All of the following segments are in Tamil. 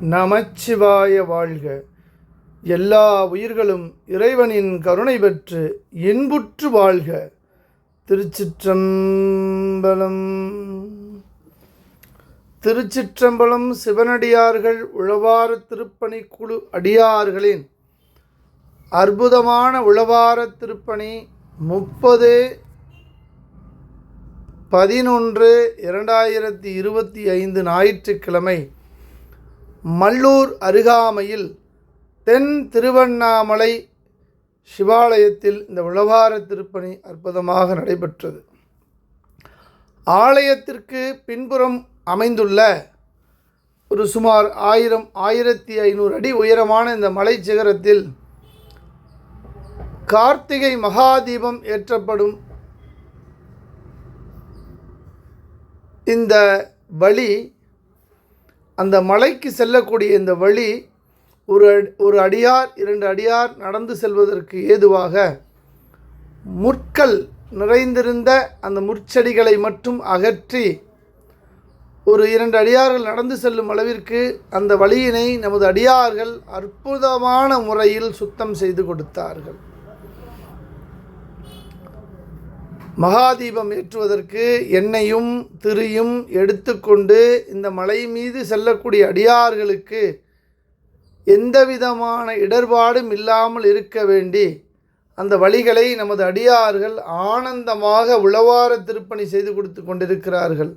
நமச்சிவாய வாழ்க. எல்லா உயிர்களும் இறைவனின் கருணை பெற்று இன்புற்று வாழ்க. திருச்சிற்றம்பலம். திருச்சிற்றம்பலம் சிவனடியார்கள் உழவார திருப்பணி குழு அடியார்களின் அற்புதமான உழவார திருப்பணி முப்பது பதினொன்று இரண்டாயிரத்தி இருபத்தி ஐந்து ஞாயிற்றுக்கிழமை மல்லூர் அருகாமையில் தென் திருவண்ணாமலை சிவாலயத்தில் இந்த உழவார திருப்பணி அற்புதமாக நடைபெற்றது. ஆலயத்திற்கு பின்புறம் அமைந்துள்ள ஒரு சுமார் ஆயிரம் ஆயிரத்தி ஐநூறு அடி உயரமான இந்த மலை சிகரத்தில் கார்த்திகை மகாதீபம் ஏற்றப்படும் இந்த வழி அந்த மலைக்கு செல்லக்கூடிய இந்த வழி ஒரு அடி- ஒரு அடியார் இரண்டு அடியார் நடந்து செல்வதற்கு ஏதுவாக முற்கள் நிறைந்திருந்த அந்த முற்செடிகளை மட்டும் அகற்றி ஒரு இரண்டு அடியார்கள் நடந்து செல்லும் அளவிற்கு அந்த வழியினை நமது அடியார்கள் அற்புதமான முறையில் சுத்தம் செய்து கொடுத்தார்கள். மகாதீபம் ஏற்றுவதற்கு எண்ணெயும் திரியும் எடுத்துக்கொண்டு இந்த மலை மீது செல்லக்கூடிய அடியார்களுக்கு எந்தவிதமான இடர்பாடும் இல்லாமல் இருக்க வேண்டி அந்த வழிகளை நமது அடியார்கள் ஆனந்தமாக உளவார திருப்பணி செய்து கொடுத்து கொண்டிருக்கிறார்கள்.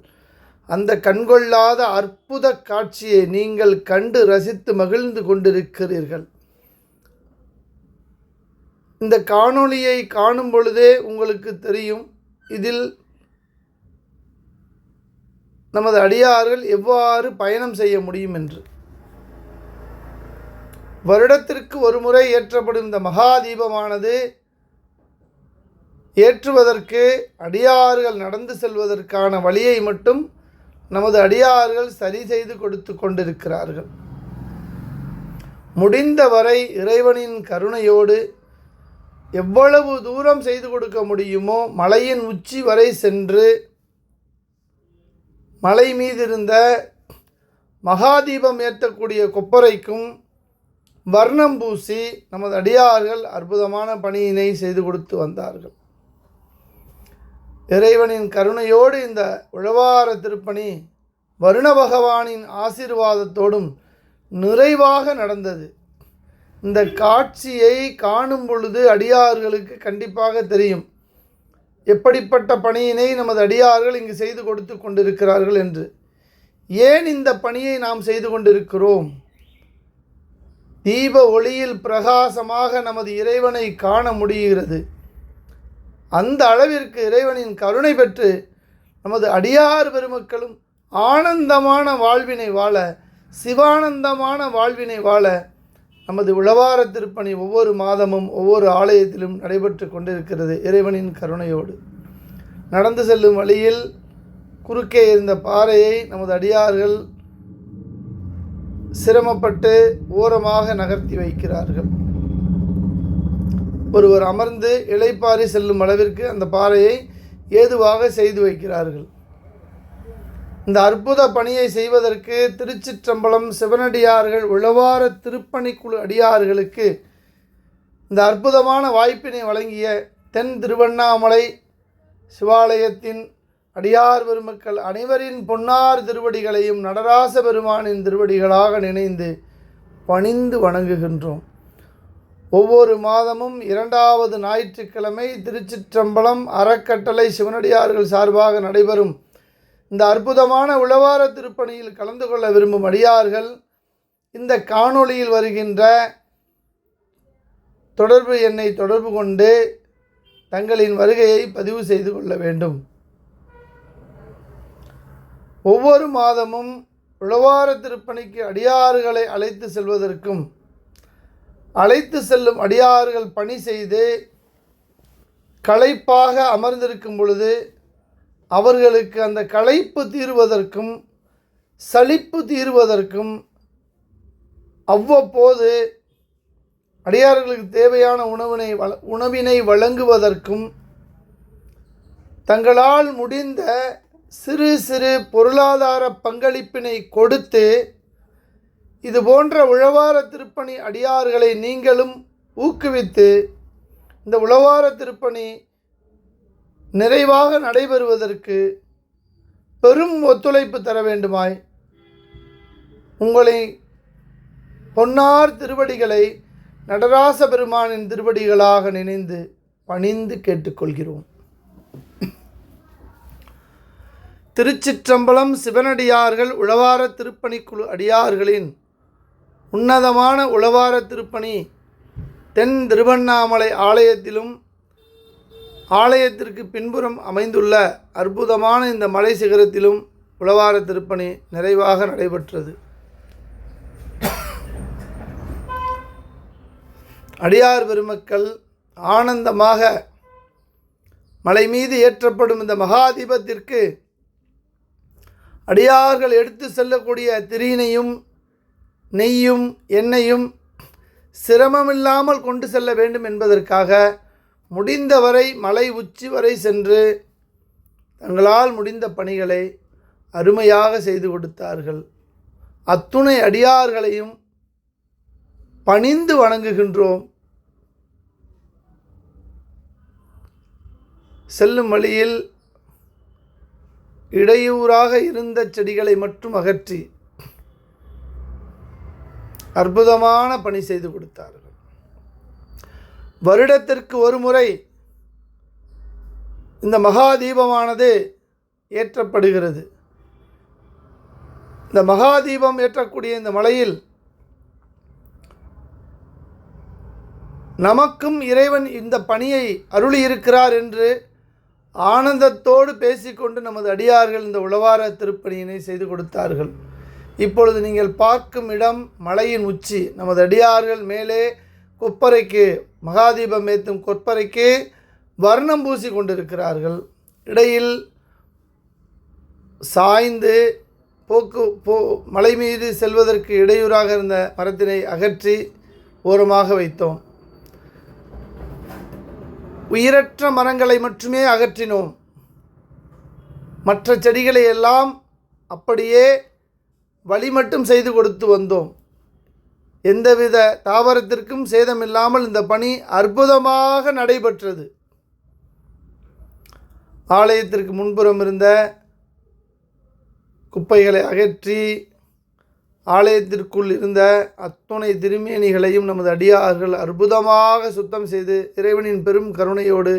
அந்த கண்கொள்ளாத அற்புத காட்சியை நீங்கள் கண்டு ரசித்து மகிழ்ந்து கொண்டிருக்கிறீர்கள். இந்த காணொளியை காணும் பொழுதே உங்களுக்கு தெரியும். இதில் நமது அடியார்கள் எவ்வாறு பயணம் செய்ய முடியும் என்று. வருடத்திற்கு ஒரு முறை ஏற்றப்படும் இந்த மகாதீபமானது ஏற்றுவதற்கு அடியார்கள் நடந்து செல்வதற்கான வழியை மட்டும் நமது அடியார்கள் சரி செய்து கொடுத்து கொண்டிருக்கிறார்கள். முடிந்தவரை இறைவனின் கருணையோடு எவ்வளவு தூரம் செய்து கொடுக்க முடியுமோ மலையின் உச்சி வரை சென்று மலை மீது இருந்த மகாதீபம் ஏற்றக்கூடிய கொப்பரைக்கும் வர்ணம் பூசி நமது அடியார்கள் அற்புதமான பணியினை செய்து கொடுத்து வந்தார்கள். இறைவனின் கருணையோடு இந்த உழவார திருப்பணி வருண பகவானின் ஆசீர்வாதத்தோடும் நிறைவாக நடந்தது. இந்த காட்சியை காணும் பொழுது அடியார்களுக்கு கண்டிப்பாக தெரியும். எப்படிப்பட்ட பணியினை நமது அடியார்கள் இங்கு செய்து கொடுத்து கொண்டிருக்கிறார்கள் என்று. ஏன் இந்த பணியை நாம் செய்து கொண்டிருக்கிறோம்? தீப ஒளியில் பிரகாசமாக நமது இறைவனை காண முடிகிறது. அந்த அளவிற்கு இறைவனின் கருணை பெற்று நமது அடியார் பெருமக்களும் ஆனந்தமான வாழ்வினை வாழ சிவானந்தமான வாழ்வினை வாழ நமது உழவார திருப்பணி ஒவ்வொரு மாதமும் ஒவ்வொரு ஆலயத்திலும் நடைபெற்று கொண்டிருக்கிறது இறைவனின் கருணையோடு. நடந்து செல்லும் வழியில் குறுக்கே இருந்த பாறையை நமது அடியார்கள் சிரமப்பட்டு ஓரமாக நகர்த்தி வைக்கிறார்கள். ஒருவர் அமர்ந்து இளைப்பாரி செல்லும் அளவிற்கு அந்த பாறையை ஏதுவாக செய்து வைக்கிறார்கள். இந்த அற்புத பணியை செய்வதற்கு திருச்சிற்றம்பலம் சிவனடியார்கள் உழவார திருப்பணிக்குழு அடியார்களுக்கு இந்த அற்புதமான வாய்ப்பினை வழங்கிய தென் திருவண்ணாமலை சிவாலயத்தின் அடியார் பெருமக்கள் அனைவரின் பொன்னார் திருவடிகளையும் நடராச பெருமானின் திருவடிகளாக நினைந்து பணிந்து வணங்குகின்றோம். ஒவ்வொரு மாதமும் இரண்டாவது ஞாயிற்றுக்கிழமை திருச்சிற்றம்பலம் அறக்கட்டளை சிவனடியார்கள் சார்பாக நடைபெறும் இந்த அற்புதமான உழவார திருப்பணியில் கலந்து கொள்ள விரும்பும் அடியார்கள் இந்த காணொளியில் வருகின்ற தொடர்பு எண்ணை தொடர்பு கொண்டு தங்களின் வருகையை பதிவு செய்து கொள்ள வேண்டும். ஒவ்வொரு மாதமும் உழவார திருப்பணிக்கு அடியார்களை அழைத்து செல்வதற்கும் அழைத்து செல்லும் அடியார்கள் பணி செய்து களைப்பாக அமர்ந்திருக்கும் பொழுது அவர்களுக்கு அந்த களைப்பு தீர்வதற்கும் சலிப்பு தீர்வதற்கும் அவ்வப்போது அடியார்களுக்கு தேவையான உணவினை வள உணவினை வழங்குவதற்கும் தங்களால் முடிந்த சிறு சிறு பொருளாதார பங்களிப்பினை கொடுத்து இது போன்ற உழவார திருப்பணி அடியார்களை நீங்களும் ஊக்குவித்து இந்த உழவார திருப்பணி நிறைவாக நடைபெறுவதற்கு பெரும் ஒத்துழைப்பு தர வேண்டுமாய் உங்களை பொன்னார் திருவடிகளை நடராச பெருமானின் திருவடிகளாக நினைந்து பணிந்து கேட்டுக்கொள்கிறோம். திருச்சிற்றம்பலம் சிவனடியார்கள் உழவார திருப்பணிக்குழு அடியார்களின் உன்னதமான உழவார திருப்பணி தென் திருவண்ணாமலை ஆலயத்திலும் ஆலயத்திற்கு பின்புறம் அமைந்துள்ள அற்புதமான இந்த மலை சிகரத்திலும் உழவார திருப்பணி நிறைவாக நடைபெற்றது. அடியார் பெருமக்கள் ஆனந்தமாக மலை மீது ஏற்றப்படும் இந்த மகாதீபத்திற்கு அடியார்கள் எடுத்து செல்லக்கூடிய திரியினையும் நெய்யும் எண்ணெயும் சிரமமில்லாமல் கொண்டு செல்ல வேண்டும் என்பதற்காக முடிந்தவரை மலை உச்சி வரை சென்று தங்களால் முடிந்த பணிகளை அருமையாக செய்து கொடுத்தார்கள். அத்துணை அடியார்களையும் பணிந்து வணங்குகின்றோம். செல்லும் வழியில் இடையூறாக இருந்த செடிகளை மட்டும் அகற்றி அற்புதமான பணி செய்து கொடுத்தார்கள். வருடத்திற்கு ஒரு முறை இந்த மகா தீபமானது ஏற்றப்படுகிறது. இந்த மகா தீபம் ஏற்றக்கூடிய இந்த மலையில் நமக்கும் இறைவன் இந்த பணியை அருளி இருக்கிறார் என்று ஆனந்தத்தோடு பேசிக்கொண்டு நமது அடியார்கள் இந்த உழவார திருப்பணியினை செய்து கொடுத்தார்கள். இப்பொழுது நீங்கள் பார்க்கும் இடம் மலையின் உச்சி. நமது அடியார்கள் மேலே கொப்பரைக்கு மகாதீபம் ஏற்றும் கொப்பரைக்கு வர்ணம் பூசி கொண்டிருக்கிறார்கள். இடையில் சாய்ந்து போக்கு போ மலை மீது செல்வதற்கு இடையூறாக இருந்த மரத்தினை அகற்றி ஓரமாக வைத்தோம். உயிரற்ற மரங்களை மட்டுமே அகற்றினோம். மற்ற செடிகளை எல்லாம் அப்படியே வழி மட்டும் செய்து கொடுத்து வந்தோம். எந்தவித தாவரத்திற்கும் சேதமில்லாமல் இந்த பணி அற்புதமாக நடைபெற்றது. ஆலயத்திற்கு முன்புறம் இருந்த குப்பைகளை அகற்றி ஆலயத்திற்குள் இருந்த அத்துணை திருமேனிகளையும் நமது அடியார்கள் அற்புதமாக சுத்தம் செய்து இறைவனின் பெரும் கருணையோடு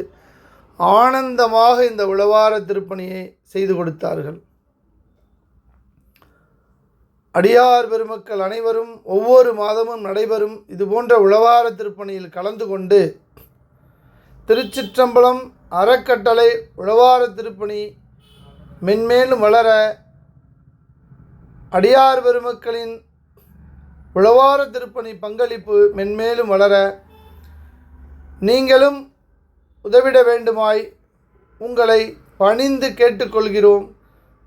ஆனந்தமாக இந்த உழவார திருப்பணியை செய்து கொடுத்தார்கள். அடியார் பெருமக்கள் அனைவரும் ஒவ்வொரு மாதமும் நடைபெறும் இதுபோன்ற உழவார திருப்பணியில் கலந்து கொண்டு திருச்சிற்றம்பலம் அறக்கட்டளை உழவார திருப்பணி மென்மேலும் வளர அடியார் பெருமக்களின் உழவார திருப்பணி பங்களிப்பு மென்மேலும் வளர நீங்களும் உதவிட வேண்டுமாய் உங்களை பணிந்து கேட்டுக்கொள்கிறோம்.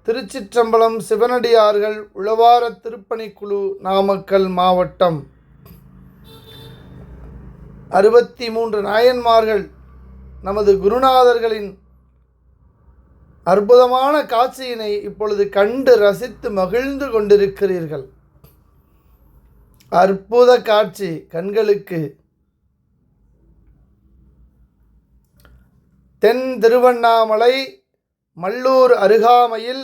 திருச்சிற்றம்பலம் சிவனடியார்கள் உழவார திருப்பணிக்குழு நாமக்கல் மாவட்டம். அறுபத்தி மூன்று நாயன்மார்கள் நமது குருநாதர்களின் அற்புதமான காட்சியினை இப்பொழுது கண்டு ரசித்து மகிழ்ந்து கொண்டிருக்கிறீர்கள். அற்புத காட்சி கண்களுக்கு. தென் திருவண்ணாமலை மல்லூர் அருகாமையில்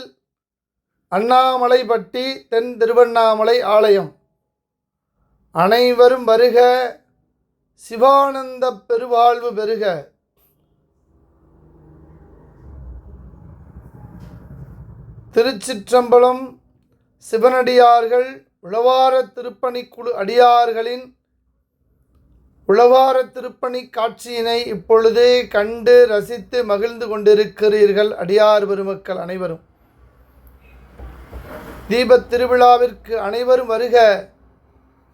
அண்ணாமலைப்பட்டி தென் திருவண்ணாமலை ஆலயம். அனைவரும் வருக சிவானந்த பெருவாழ்வு பெருக திருச்சிற்றம்பலம் சிவனடியார்கள் உழவார திருப்பணிக்குழு அடியார்களின் உழவார திருப்பணி காட்சியினை இப்பொழுதே கண்டு ரசித்து மகிழ்ந்து கொண்டிருக்கிறீர்கள் அடியார் பெருமக்கள் அனைவரும். தீபத் திருவிழாவிற்கு அனைவரும் வருக.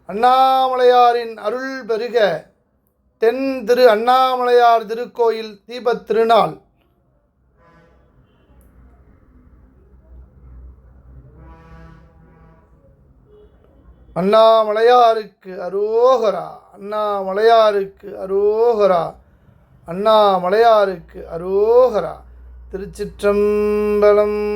அண்ணாமலையாரின் அருள் பெருக. தென் திரு அண்ணாமலையார் திருக்கோயில் தீபத் திருநாள். அண்ணாமலையாருக்கு அரோகரா அண்ணாமலையாருக்கு அரோகரா அண்ணாமலையாருக்கு அரோகரா. திருச்சிற்றம்பலம்.